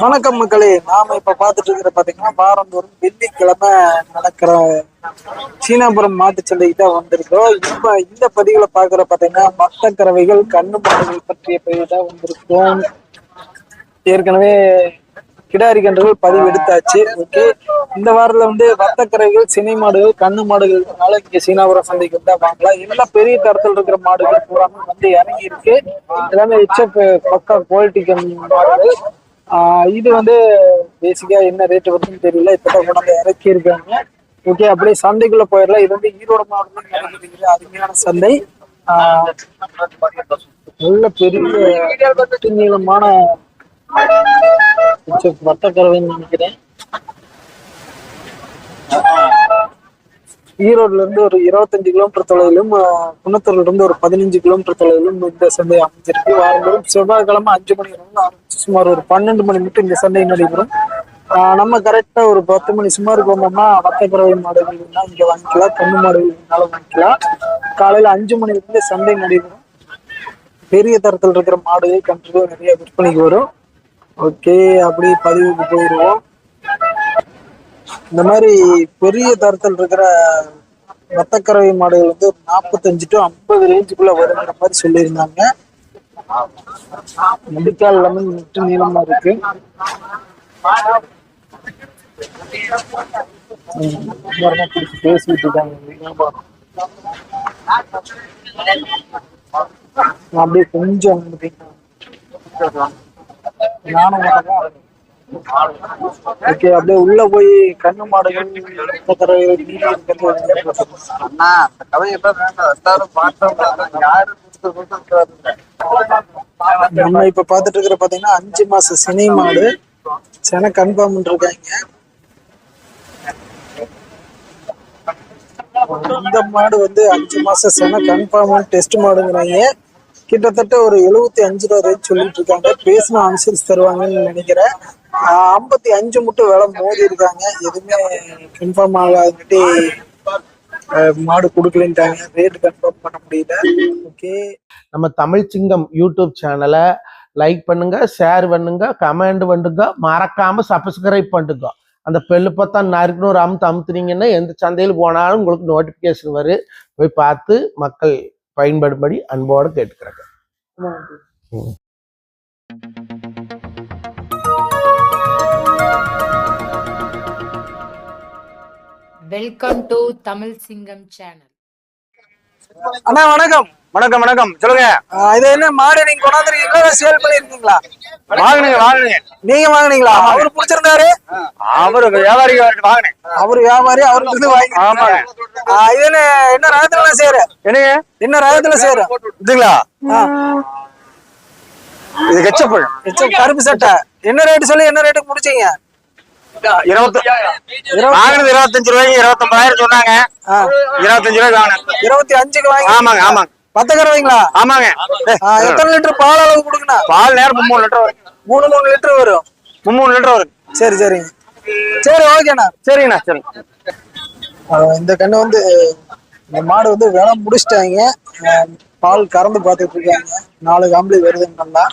வணக்கம் மக்களே. நாம இப்ப பாத்துட்டு இருக்கிற பாத்தீங்கன்னா வாரந்தோறும் வெள்ளிக்கிழமை நடக்கிற சீனாபுரம் மாட்டுச் தான் வந்திருக்கோம் இப்ப இந்த பதிவுல பாக்குற பாத்தீங்கன்னா மத்த கறவைகள் கண்ணு மாடுகள் பற்றிய பதிவு தான் வந்திருக்கோம் ஏற்கனவே கிடாரி கன்றுகள் பதிவு எடுத்தாச்சு. ஓகே. இந்த வாரத்துல வந்து வத்தக்கரைகள் சினை மாடுகள் கண்ணு மாடுகள்னால இங்க சீனாபுரம் சந்தைக்கு வந்தா வாங்கலாம். எல்லாம் பெரிய தரத்தில் இருக்கிற மாடுகள் பூராமே வந்து இறங்கி இருக்கு எல்லாமே எச்ச eh, பக்கா குவாலிட்டி மாடுகள். ஆஹ் இது வந்து பேசிக்கா என்ன ரேட் வருதுன்னு தெரியல. இப்பதான் கொண்டாந்து இறக்கி இருக்காங்க. ஓகே அப்படியே சந்தைக்குள்ள போயிடலாம். இது வந்து ஈரோடு மாவட்டத்தில் அருமையான சந்தை. நல்ல பெரிய நீளமான வட்டக்கரவைன்னு நினைக்கிறேன். ஈரோடுல இருந்து ஒரு இருபத்தஞ்சு கிலோமீட்டர் தொலைவிலும் குணத்தூர்ல குன்னத்தூர்ல இருந்து ஒரு பதினஞ்சு கிலோமீட்டர் தொலைவிலும் இந்த சந்தை அமைஞ்சிருக்கு. வாரந்தோறும் செவ்வாய்க்கிழமை அஞ்சு மணி ஆரம்பிச்சு சுமார் ஒரு பன்னெண்டு மணி மட்டும் இந்த சந்தை நடைபெறும். ஆஹ், நம்ம கரெக்டா ஒரு பத்து மணி சுமாருக்கு வந்தோம்னா வட்டக்கறவை மாடுகள் இங்க வாங்கிக்கலாம். கண்ணு மாடுகள் வேணாலும் வாங்கிக்கலாம். காலையில அஞ்சு மணில இருந்து சந்தை நடைபெறும். பெரிய தரத்தில் இருக்கிற மாடுகள் கன்றுகள் நிறைய விற்பனைக்கு வரும். ஓகே அப்படி பதிவுக்கு போயிடுவோம் இந்த மாதிரி பெரிய தரத்தில் இருக்கிற வத்தக்கறவை மாடுகள் வந்து ஒரு நாற்பத்தஞ்சு டு ஐம்பது ரேஞ்சுக்குள்ள வருங்கிற மாதிரி சொல்லியிருந்தாங்க. முடிக்கால் எல்லாமே முட்டு நீளமா இருக்கு. பேசிட்டு இருக்காங்க அப்படியே கொஞ்சம் ஓகே அப்படியே உள்ள போய் கண்ணு மாடுகள் அண்ணா அந்த கதை எல்லாம் வேண்டாம் எல்லாரும் பார்த்தோம். யாரு நம்ம இப்ப பாத்துட்டு இருக்கிற பாத்தீங்கன்னா அஞ்சு மாச சினை மாடு. சென கன்ஃபார்ம் இருக்காங்க இந்த மாடு வந்து அஞ்சு மாச சென கன்ஃபார்ம் டெஸ்ட் மாடுங்கிறாங்க. கிட்டத்தட்ட ஒரு எழுபத்தி அஞ்சு ரூபா ரேட் சொல்லிட்டு இருக்காங்க பேசின அனுசரிச்சு தருவாங்கன்னு நினைக்கிறேன். ஐம்பத்தி அஞ்சு மட்டும் விலை மோதி இருக்காங்க. எதுவுமே கன்ஃபார்ம் ஆகாதுட்டு மாடு கொடுக்கலன்ட்டாங்க. ரேட் கன்ஃபார்ம் பண்ண முடியல. ஓகே நம்ம தமிழ் சிங்கம் யூடியூப் சேனலை லைக் பண்ணுங்க ஷேர் பண்ணுங்க கமெண்ட் பண்ணுங்க மறக்காம சப்ஸ்கிரைப் பண்ணுங்க. அந்த பெல்லு பார்த்தா நறுக்குன்னு ஒரு அமுத்து அமுத்துனீங்கன்னா எந்த சந்தையில் போனாலும் உங்களுக்கு நோட்டிஃபிகேஷன் வரும். போய் பார்த்து மக்கள் பயன்படும்படி அன்போடு கேட்டுக்கிறாங்க. வெல்கம் டு தமிழ் சிங்கம் சேனல் அண்ணா வணக்கம். வணக்கம் வணக்கம். சொல்லுங்க. இது என்ன மாடு நீங்க கொண்டாந்துருக்கீங்களா? சேல் பண்ணிருக்கீங்களா? வாங்கினுங்க வாங்கினுங்க. நீங்க வாங்குனீங்களா? அவரு பிடிச்சிருந்தாரு? அவரு அவர்கிட்ட வாங்கினேன். அவரு வியாபாரி அவருக்கு இருந்து வாங்கி ஆமாங்க. இது என்ன என்ன ரகத்துல செய்யற என்னங்க? என்ன ரகத்துல செய்யற இதுங்களா? இது கெச்சப்பு கருப்பு சட்டை. என்ன ரேட் சொல்லி என்ன ரேட்டுக்கு முடிச்சீங்க? இருபத்தஞ்சு ரூபாய்க்கு இருபத்தொன்பதாயிரம் சொன்னாங்க. இருபத்தஞ்சு ரூபாய்க்கு வாங்கினேன். இருபத்தி அஞ்சுக்கு வாங்கி ஆமாங்க ஆமாங்க. பத்த கறவைங்களா ஆமாங்க எத்தனை லிட்டர் பால் அளவு கொடுக்கணும்? பால் நேரம் மும்மூணு லிட்டர் வரும். மூணு மூணு லிட்டர் வரும். மும்மூணு லிட்டர் வரும். சரி சரிங்க. சரி ஓகேண்ணா. சரிங்கண்ணா சரி. இந்த கண்ணு வந்து இந்த மாடு வந்து விலை முடிச்சிட்டாங்க. பால் கறந்து பார்த்துட்டு இருக்காங்க. நாலு காம்பளி வருதுன்னு நல்லா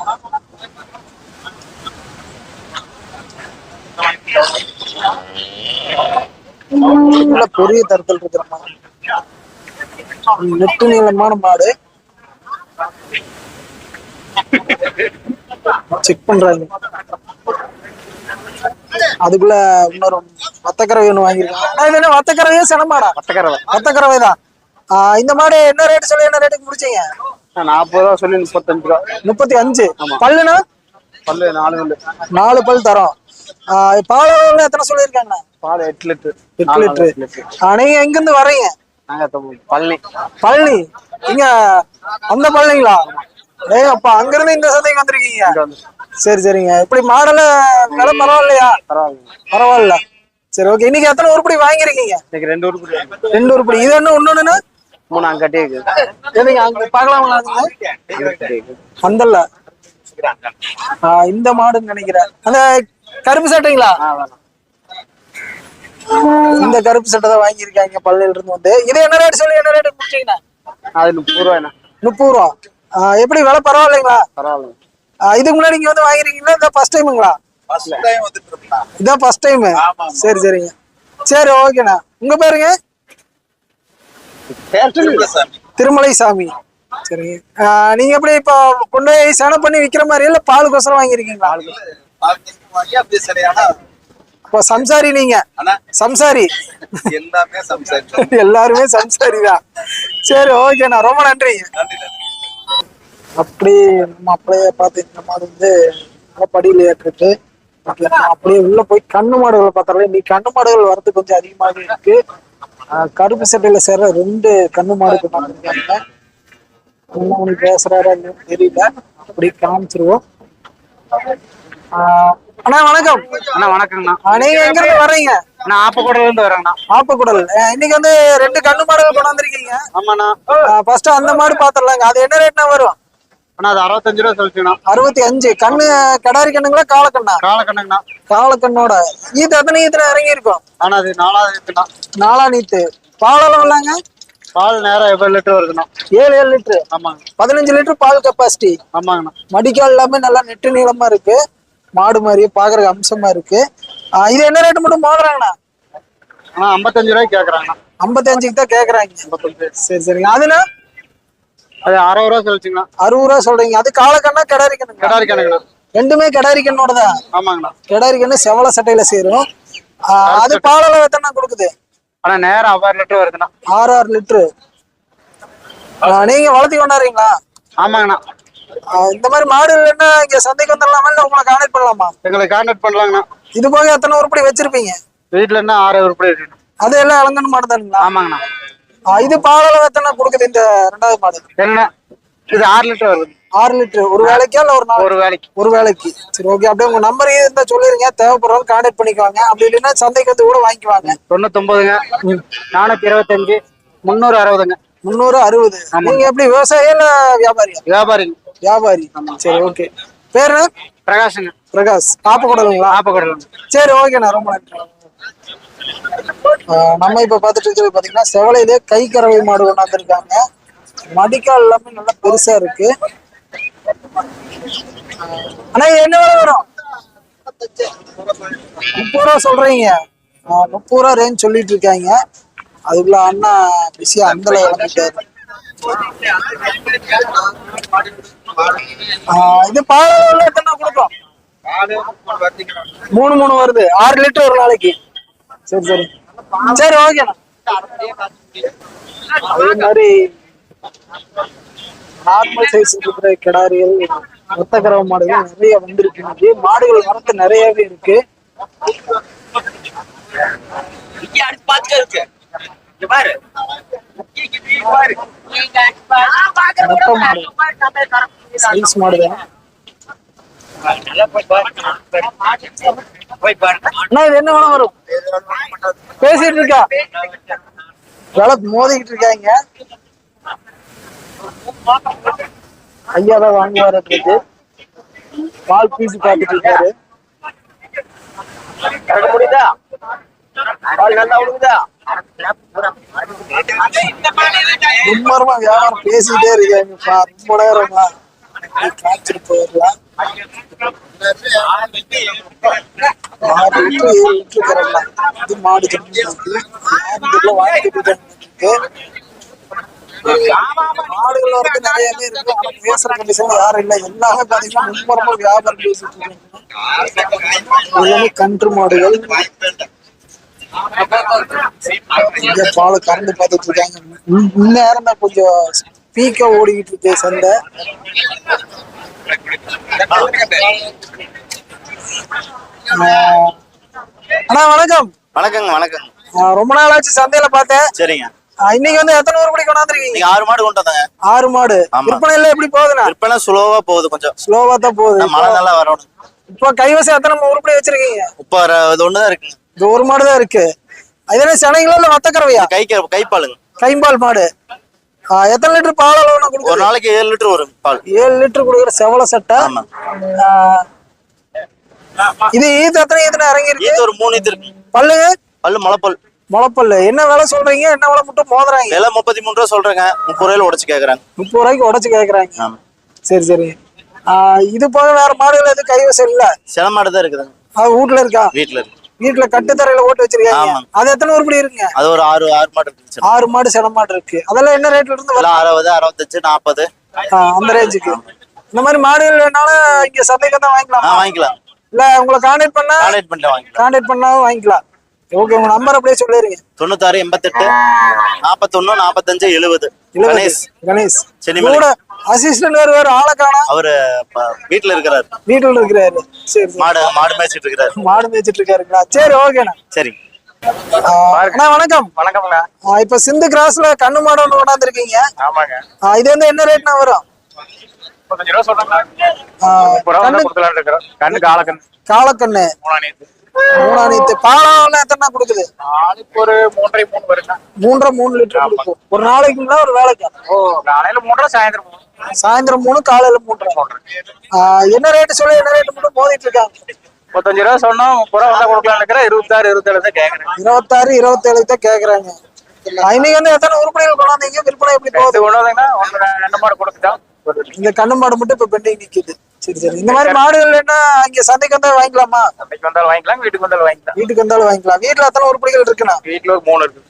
பெரிய தரத்தில் இருக்கிற மாடு. நெட்டு நீளமான மாடு. செக் பண்றாங்க. அதுக்குள்ள இன்னொரு வத்தக்கரவை ஒண்ணு வாங்கியிருக்காங்க. அண்ணா, இது என்ன வத்தக்கரவையா சனமாடா பத்தக்கரவை வத்தக்கரவை தான் இந்த மாடு என்ன ரேட் சொல்லி என்ன ரேட்டுக்கு முடிச்சீங்க? நாற்பது ரூபா சொல்லி முப்பத்தஞ்சு ரூபா. முப்பத்தி அஞ்சு. பல்லுனா பல்லு நாலு பல்லு. நாலு பல் தரோம். பால் எத்தனை சொல்லியிருக்காங்க? பால் எட்டு லிட்டர். எட்டு லிட்டரு. நீங்க எங்க இருந்து வர்றீங்க? நாங்க பழனி. பழனி? நீங்க அந்த பழனிங்களா? ஏய் அப்பா அங்க இருந்து இந்த சந்தைக்கு வந்திருக்கீங்க. சரி சரிங்க. இப்படி மாடல விலை பரவாயில்லையா? பரவாயில்ல. சரி ஓகே இன்னைக்கு எத்தனை உருப்படி வாங்கியிருக்கீங்க? இன்னைக்கு ரெண்டு உருப்படி. ரெண்டு உருப்படி. இது என்ன ஒண்ணு மூணு அங்க கட்டி இருக்குது எதுங்க அங்க பாக்கலாங்களா அந்தல்ல இந்த மாடுன்னு நினைக்கிறேன். அந்த கருப்பு சட்டைங்களா? இந்த கருப்பு சட்டை தான் வாங்கியிருக்காங்க பள்ளியில இருந்து வந்து. இது என்ன ரேட் சொல்லி என்ன ரேட் முடிச்சீங்கண்ணா அது முப்பது ரூபாய்ண்ணா. முப்பது ரூபா. எப்படி விலை பரவாயில்லைங்களா? பரவாயில்ல இதுக்கு முன்னாடி இங்க வந்து வாங்கிருக்கீங்களா? இதான் ஃபர்ஸ்ட் டைமுங்களா இதான் ஃபர்ஸ்ட் டைம். சரி சரிங்க. சரி ஓகேண்ணா. உங்க பேருங்க? திருமலை சாமி சரிங்க. நீங்க எப்படி இப்போ கொண்டு போய் சனை பண்ணி விக்கிற மாதிரி இல்ல பாலுக்கோசரம் வாங்கிருக்கீங்களா சம்சாரி நீங்க. சம்சாரி. எல்லாமே சம்சாரிச்சோம் எல்லாருமே சம்சாரி தான். சரி ஓகேண்ணா ரொம்ப நன்றிங்க நன்றி நன்றி. அப்படி நம்ம அப்படியே பார்த்து இந்த மாடு வந்து படியில் ஏற்றிட்டு அப்படியே உள்ள போய் கண்ணு மாடுகளை பார்த்தாலே நீ கண்ணு மாடுகள் வரது கொஞ்சம் அதிகமாக இருக்கு. கருப்பு சட்டையில சேர்ற ரெண்டு கண்ணு மாடு கொண்டாந்துருக்காங்க என்ன ஒண்ணு பேசுறாரு தெரியல. அப்படி காமிச்சிருவோம். அண்ணா வணக்கம். அண்ணா வணக்கங்கண்ணா. நீங்க எங்க இருந்து வர்றீங்க? நான் ஆப்பக்கூடல இருந்து வரேங்கண்ணா. ஆப்பக்குடல். இன்னைக்கு வந்து ரெண்டு கண்ணு மாடுகள் கொண்டாந்துருக்கீங்க ஆமாண்ணா. ஃபர்ஸ்ட் அந்த மாடு பாத்திரலாங்க அது என்ன ரேட்னா வரும்? அண்ணா அது அறுபத்தஞ்சு ரூபா சொல்லிச்சுண்ணா அறுபத்தி அஞ்சு கண்ணு கடாரி கண்ணுங்களா காலக்கண்ணா காலக்கண்ணுங்கண்ணா காலக்கண்ணோட ஈத்து எத்தனை ஈத்துல இறங்கி இருக்கும் ஆனா அது நாலாவது இருக்குண்ணா நாலா நீத்து பாலெல்லாம் இல்லைங்க பால் நேரம் எவ்வளவு லிட்டர் வருதுண்ணா. ஏழு ஏழு லிட்டரு. ஆமாங்க. பதினஞ்சு லிட்டர் பால் கெப்பாசிட்டி ஆமாங்கண்ணா. மடிக்கால் எல்லாமே நல்லா நெட்டு நீளமா இருக்கு. மாடு மாதிரி பாக்குறதுக்கு அம்சமா இருக்கு. இது என்ன ரேட்டு மட்டும் மோதுறாங்கண்ணா ஆனா ஐம்பத்தஞ்சு ரூபாய்க்கு கேக்குறாங்கண்ணா. ஐம்பத்தி அஞ்சுக்கு தான் கேக்குறாங்க. சரி சரிங்க. அதுனா அது அறுபது ரூபா சொல்லிச்சுங்கண்ணா. அறுபது ரூபா சொல்றீங்க. அது காலக்கண்ணா கிடாரி கண்ணுங்க கிடாரி கணக்குண்ணா ரெண்டுமே கிடாரி கண்ணோட தான் ஆமாங்கண்ணா. கிடாரி கண்ணு செவல சட்டையில சேரும். அது பாலெல்லாம் எத்தனை கொடுக்குது? ஆனா நேரம் அவ்வாறு லிட்டர் வருதுண்ணா. ஆறு ஆறு லிட்டரு. நீங்க வளர்த்தி கொண்டாடுறீங்களா? ஆமாங்கண்ணா. இந்த மாதிரி மாடு இல்லைன்னா இங்க சந்தைக்கு வந்துடலாமா இல்ல உங்களை கான்டாக்ட் பண்ணலாமா? எங்களை கான்டாக்ட் பண்ணலாங்கண்ணா. இது போக எத்தனை உருப்படி வச்சிருப்பீங்க? வீட்டுல என்ன ஆறு உருப்படி இருக்குண்ணா அது எல்லாம் இளங்கன்னு மாடு தானுங்களா? ஆமாங்கண்ணா. இது பாலளவு எத்தனை கொடுக்குது இந்த ரெண்டாவது மாடு? என்ன இது ஆறு லிட்டர் வருது. ஆறு லிட்டர். ஒரு வேலைக்கா இல்ல ஒரு நாள் ஒரு வேலைக்கு. ஒரு வேலைக்கு. சரி ஓகே அப்படியே உங்க நம்பர் இருந்தா சொல்லிருங்க. தேவைப்படுறவங்க கான்டாக்ட் பண்ணிக்குவாங்க அப்படி இல்லைன்னா சந்தைக்கு வந்து கூட வாங்கிக்குவாங்க. தொண்ணூத்தொன்பதுங்க நானூத்தி இருபத்தஞ்சு. முந்நூறு அறுபதுங்க. முந்நூறு அறுபது. நீங்க எப்படி விவசாயி இல்ல வியாபாரியா? வியாபாரிங்க. வியாபாரி. சரி ஓகே பேரு? பிரகாஷுங்க. பிரகாஷ். காப்பக்கூடாதுங்களா ஆப்பக்கூடல சரி ஓகேண்ணா ரொம்ப நன்றி. நம்ம இப்ப பாத்துட்டு இருக்கிறது பாத்தீங்கன்னா செவலையிலே கை கறவை மாடு கொண்டாந்துருக்காங்க மடிக்கால் எல்லாமே நல்லா பெருசா இருக்கு. ஆனா என்ன விலை வரும்? முப்பது ரூபா சொல்றீங்க. முப்பது ரூபா ரேஞ்ச் சொல்லிட்டு இருக்காங்க. அதுக்குள்ள அண்ணா பிஸியா அந்த ஆஹ் இது பால் எத்தனை கொடுக்கும் மூணு மூணு வருது. ஆறு லிட்டர் ஒரு நாளைக்கு. சரி சரி. சரி ஓகேண்ணா அதே மாதிரி நார்மல் சைஸ் இருக்கிற கிடாரிகள் மொத்த கறவை மாடுகள் நிறைய வந்திருக்கு. இன்னைக்கு மாடுகள் வரத்து நிறையவே இருக்கு. பாரு. என்ன வரும். பேசிட்டு இருக்கா? வேலை மோதிக்கிட்டு இருக்காங்க. ஐயா தான் வாங்குவாரு இருக்கு பால் பீஸ் பார்த்துட்டு இருக்காரு. முடியுதா பால் நல்லா விழுகுதா மும்மரமா வியாபாரம் பேசிட்டே இருக்காங்கப்பா ரொம்ப நேரமா. காய்ச்சிட்டு போயிடலாம் ஆறு லிட்டர் ஏழு லிட்டர் இது மாடு வாங்கிட்டு மாடுகள் வரது நிறையவே இருக்கு ஆனா பேசுற கண்டிஷன் யாரும் இல்ல. எல்லாமே பாத்தீங்கன்னா மும்மரமா வியாபாரம் பேசிட்டு இருக்காங்க. எல்லாமே கன்று மாடுகள். இங்க பால் கறந்து பார்த்துட்டு இருக்காங்க. இந்~ இந்நேரம் தான் கொஞ்சம் பீக்கா ஓடிக்கிட்டு இருக்கு சந்தை. அண்ணா வணக்கம். வணக்கங்க வணக்கங்க. ஆஹ் ரொம்ப நாள் ஆச்சு சந்தையில பார்த்தேன். சரிங்க. இன்னைக்கு வந்து எத்தனை உருப்படி கொண்டாந்துருக்கீங்க? நீங்க ஆறு மாடு கொண்டு வந்தாங்க. ஆறு மாடு. விற்பனை எல்லாம் எப்படி போகுதுண்ணா? விற்பனை சுலோவா போகுது கொஞ்சம். ஸ்லோவா தான் போகுது. மழை நல்லா வரணும். இப்போ கைவசம் எத்தனை உருப்படி வச்சிருக்கீங்க? இப்போ இது ஒண்ணுதான் இருக்குங்க. இது ஒரு மாடு தான் இருக்கு. அது சனைங்களா இல்ல வத்தக்கறவையா கை கைப்பாலுங்க கைம்பால் மாடு. எத்தனை லிட்டர் பால் அளவு ஒரு நாளைக்கு ஏழு லிட்டர் வரும் பால். ஏழு லிட்டர் கொடுக்குற செவல சட்டை. இது ஈத்து எத்தனை ஈத்துனா இறங்கி இருக்கு ஒரு மூணு ஈத்து இருக்கு. பல்லுங்க பல்லு முளைப்பல். முளப்பல்லு. என்ன விலை சொல்றீங்க? என்ன விலை மட்டும் மோதுறாங்க? விலை முப்பத்தி மூணு ரூபா சொல்றேங்க. முப்பது ரூபாயில உடச்சு கேக்குறாங்க. முப்பது ரூபாய்க்கு உடைச்சு கேக்குறாங்க. சரி சரி. இது போக வேற மாடுகள் எதுவும் கைவசம் இல்ல? சில மாடு தான் இருக்குதுங்க. அது வீட்டுல இருக்கா? வீட்டுல இருக்கு. வீட்டுல கட்டுத்தரையில ஓட்டு வச்சிருக்காங்க. அது எத்தனை உருப்படி இருக்குங்க? அது ஒரு ஆறு ஆறு மாடு இருக்கு சில. ஆறு மாடு சில மாடு இருக்கு. அதெல்லாம் என்ன ரேட்ல இருந்து அறுபது அறுபத்தஞ்சு நாற்பது அந்த ரேஞ்சுக்கு இந்த மாதிரி மாடுகள் வேணாலும் இங்க சந்தைக்கு தான் வாங்கிக்கலாம்? வாங்கிக்கலாம். இல்ல உங்களை கான்டாக்ட் பண்ணா கான்டாக்ட் வாங்கிக்கலாம். கான்டாக்ட் பண்ணாலும் வாங்கிக்கலாம். ஓகே உங்க நம்பர் அப்படியே சொல்லிடுங்க தொண்ணூத்தாறு எண்பத்தெட்டு நாற்பத்தொன்னு நாற்பத்தஞ்சு எழுபது கணேஷ். கணேஷ். கூட அசிஸ்டன்ட் வேற வேற ஆளை காணோம் அவரு வீட்டுல இருக்கிறாரு. வீட்டுல இருக்கிறாரு. சரி. மாடு மாடு மேய்ச்சிட்டு இருக்கிறாரு. மாடு மேய்ச்சிட்டு இருக்காருங்களா? சரி ஓகேண்ணா சரி. அண்ணா வணக்கம். வணக்கம்ண்ணா. ஆஹ் இப்ப சிந்து கிராஸ்ல கண்ணு மாடு ஒண்ணு கொண்டாந்துருக்கீங்க. ஆமாங்க. இது வந்து என்ன ரேட்னா வரும்? கண்ணு காலக்கண்ணு. காலக்கண்ணு. மூணாணித்து பாலம் எத்தனை கொடுக்குது? நாளைக்கு ஒரு மூன்றரை மூணு வருங்க. மூன்றரை மூணு லிட்டர் கொடுக்கும். ஒரு நாளைக்குங்களா ஒரு வேலைக்கு? ஓ காலையில மூன்றரை சாயந்தரம் மூணு. சாயந்தரம் மூணு காலையில மூன்றரை. ஆஹ் என்ன ரேட்டு சொல்லி என்ன ரேட்டு மட்டும் மோதிட்டு இருக்காங்க? முப்பத்தஞ்சு ரூபா சொன்னோம் முப்பது ரூபா வந்தா இருக்கிறேன் இருபத்தாறு இருபத்தேழு தான் கேட்கறேன் இருபத்தாறு இருபத்தேழு தான் கேக்குறாங்க. ஆஹ் இன்னைக்கு வந்து எத்தனை உருப்படிகள் கொண்டாந்தீங்க? விற்பனை எப்படி போகுது ரெண்டு கொண்டு வந்தீங்கன்னா ஒன்று ரெண்டு கொடுத்துட்டோம். இந்த கண்ணு மாடு மட்டும் இப்ப பெண்டிங் நிக்குது. சரி சரி. இந்த மாதிரி மாடுகள் என்ன இங்க சந்தைக்கு வந்தா வாங்கிக்கலாமா? அன்னைக்கு வந்தாலும் வாங்கிக்கலாம் வீட்டுக்கு வந்தாலும் வாங்கிக்கலாம். வீட்டுக்கு வந்தாலும் வாங்கிக்கலாம். வீட்டுல எத்தனை உருப்படிகள் இருக்குண்ணா? வீட்டுல ஒரு மூணு இருக்கு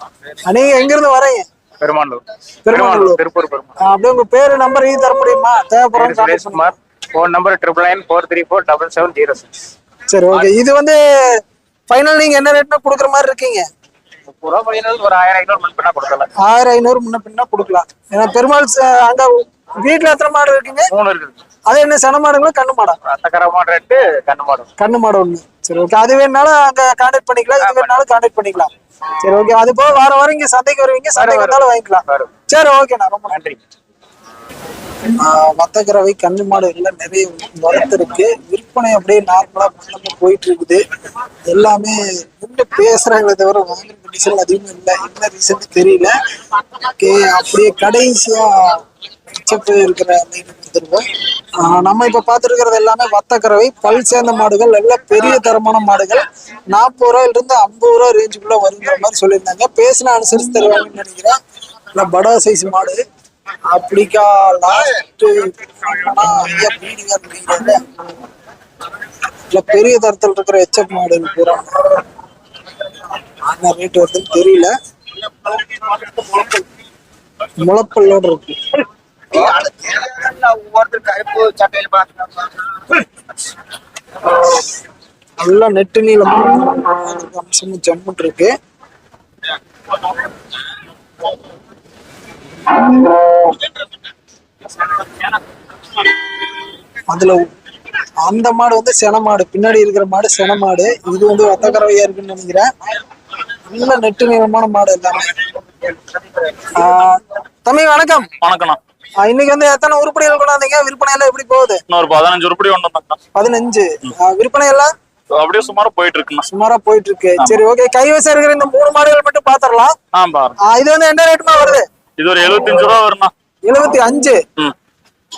நீங்க எங்க இருந்து வரீங்க பெருமாண்டூர் பெருமாண்டூர். திருப்பூர் பெருமாள் அப்படியே உங்க பேரு நம்பர் இது தர முடியுமா? தேவைப்படுறோம் Sureshkumar. Phone number triple nine four three four double seven zero six சரி ஓகே இது வந்து ஃபைனல் நீங்க என்ன ரேட்னா கொடுக்குற மாதிரி இருக்கீங்க? ரூபா ஒரு ஆயிரம் ஐநூறு பண்ணா கொடுக்கலாம் ஆயிரம் ஐநூறு முன்ன பின்ன கொடுக்கலாம். ஏன்னா பெருமாள் ச- அங்க வீட்டுல எத்தனை மாடு இருக்குங்க? மூணு இருக்குது. அது என்ன சன மாடுங்களா கண்ணு மாடா? ரத்தக்கரை மாடு ரெண்டு கண்ணு மாடு கண்ணு மாடு ஒண்ணு. சரி ஓகே அது வேணாலும் அங்க கான்டாக்ட் பண்ணிக்கலாம். இது வேணாலும் கான்டாக்ட் பண்ணிக்கலாம். சரி ஓகே அது போக வார வாரம் இங்க சந்தைக்கு வருவீங்க. சந்தைக்கு வந்தாலும் வாங்கிக்கலாம். சரி ஓகேண்ணா ரொம்ப நன்றி. நன்றி வத்தக்கறவை கண்ணு மாடு எல்லாம் நிறைய வரத்து இருக்கு விற்பனை அப்படியே நார்மலா மந்தமா போயிட்டு இருக்குது எல்லாமே நின்று பேசுறாங்களே தவிர வாங்குற கண்டிஷன் அதிகமும் இல்லை. என்ன ரீசன் தெரியல. ஓகே அப்படியே கடைசியா மிச்சப்பு இருக்கிற நம்ம இப்ப பாத்துருக்கிறது எல்லாமே வத்தக்கறவை பல் சேர்ந்த மாடுகள் எல்லாம் பெரிய தரமான மாடுகள். நாற்பது ரூபாயில இருந்து ஐம்பது ரூபா ரேஞ்சுக்குள்ள வருங்கிற மாதிரி சொல்லியிருந்தாங்க. பேசின அனுசரிச்சு தருவாங்கன்னு நினைக்கிறேன். இல்லை படா சைஸ் மாடு. அப்படிக்கா லாஸ்ட் இல்ல பெரிய தரத்தில் இருக்கிற எச்எப் மாடல் பூரா. என்ன ரேட் வருதுன்னு தெரியல. முளப்பல்லோட இருக்கு. நல்லா நெட்டு நீளம். அம்சமும் ஜம்முட்டு இருக்கு. அதுல அந்த மாடு வந்து சென மாடு. பின்னாடி இருக்கிற மாடு சென மாடு. இது வந்து வத்தக்கறவையா இருக்குன்னு நினைக்கிறேன். நல்ல நெட்டு நீளமான மாடு எல்லாமே. தம்பி வணக்கம். வணக்கம்ண்ணா. ஆஹ் இன்னைக்கு வந்து எத்தனை உருப்படிகள் கொண்டாந்தீங்க? விற்பனை எல்லாம் எப்படி போகுது? இன்னொரு பதினஞ்சு உருப்படி ஒன்று பதினஞ்சு. விற்பனை எல்லாம்? அப்படியே சுமாரா போயிட்டு இருக்குண்ணா சுமாரா போயிட்டு இருக்கு சரி ஓகே கைவசம் இருக்கிற இந்த மூணு மாடுகள் மட்டும் பாத்திரலாம். இது வந்து என்ன ரேட்மா வருது? இது ஒரு எழுபத்தஞ்சு ரூபா வரும்ண்ணா எழுபத்தி அஞ்சு.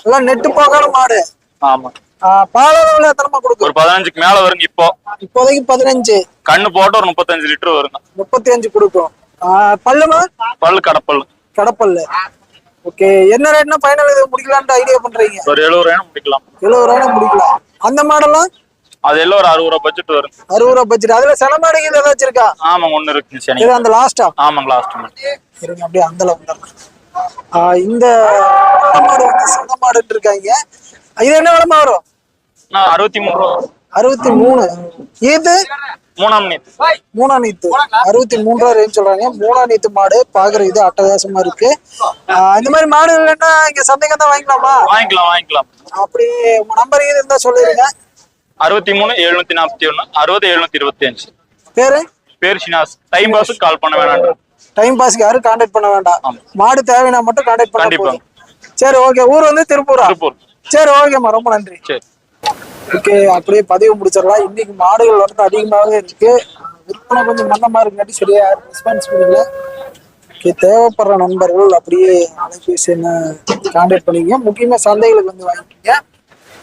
எல்லாம் நெட்டு போகாத மாடு. ஆமா. பாலளவுல எத்தனைமா கொடுக்கும் ஒரு பதினஞ்சுக்கு மேல வருங்க இப்போ. இப்போதைக்கு பதினஞ்சு. கண்ணு போட்டு ஒரு முப்பத்தஞ்சு லிட்டர் வருங்க. முப்பத்தி அஞ்சு கொடுக்கும் பல்லுமா? பல்லு கடப்பல் கடப்பல்லு. ஓகே என்ன ரேட்னா ஃபைனல் இது முடிக்கலான்ட்டு ஐடியா பண்றீங்க? ஒரு எழுபது ரூபாய் முடிக்கலாம். எழுபது ரூபாய் முடிக்கலாம். அந்த மாடெல்லாம்? அது எல்லாம் ஒரு அறுபது ரூபா பட்ஜெட் வரும். அறுபது ரூபா பட்ஜெட் அதுல சில மாடுகள் ஏதாச்சும் இருக்கா ஆமாங்க ஒண்ணு இருக்குங்க சரி இது அந்த லாஸ்டா ஆமாங்க லாஸ்ட் இருங்க அப்படியே அந்த ஆஹ் இந்த மாடு வந்து சன மாடுன்னு இருக்காங்க. இது என்ன விலமா வரும்? அறுபத்தி மூணு ரூபா. அறுபத்தி மூணு. இது மூணாம் நீத்து. மூணா நீத்து. அறுபத்தி மூணு ரூபா ரேஞ்ச் சொல்றாங்க. மூணா நீத்து மாடு. பாக்குற இது அட்டகாசமா இருக்கு. இந்த மாதிரி மாடுகள் என்ன இங்க சந்தைக்கு தான் வாங்கிக்கலாமா? வாங்கிக்கலாம் வாங்கிக்கலாம். அப்படி நம்பர் இருந்தா சொல்லிருங்க அறுபத்தி மூணு எழுநூத்தி நாற்பத்தி ஒண்ணு அறுபது எழுநூத்தி இருபத்தி அஞ்சு. பேரு? பேர் ஷினாஸ். டைம் பாஸுக்கு கால் பண்ண வேணாம் டைம் பாஸ்க்கு யாரும் கான்டாக்ட் பண்ண வேண்டாம். மாடு தேவைன்னா மட்டும் கான்டாக்ட் பண்ண சரி ஓகே ஊர் வந்து திருப்பூரா? திருப்பூர். சரி ஓகேம்மா ரொம்ப நன்றி. சரி. ஓகே அப்படியே பதிவு முடிச்சிடலாம். இன்னைக்கு மாடுகள் வந்து அதிகமாகவே இருக்கு. விற்பனை கொஞ்சம் மந்தமா இருக்குங்காட்டி சரியா ரெஸ்பான்ஸ் பண்ணல. ஓகே தேவைப்படுற நண்பர்கள் அப்படியே அலைபேசி என்ன கான்டாக்ட் பண்ணிக்கங்க. முக்கியமா சந்தைகளுக்கு வந்து வாங்கிக்கோங்க.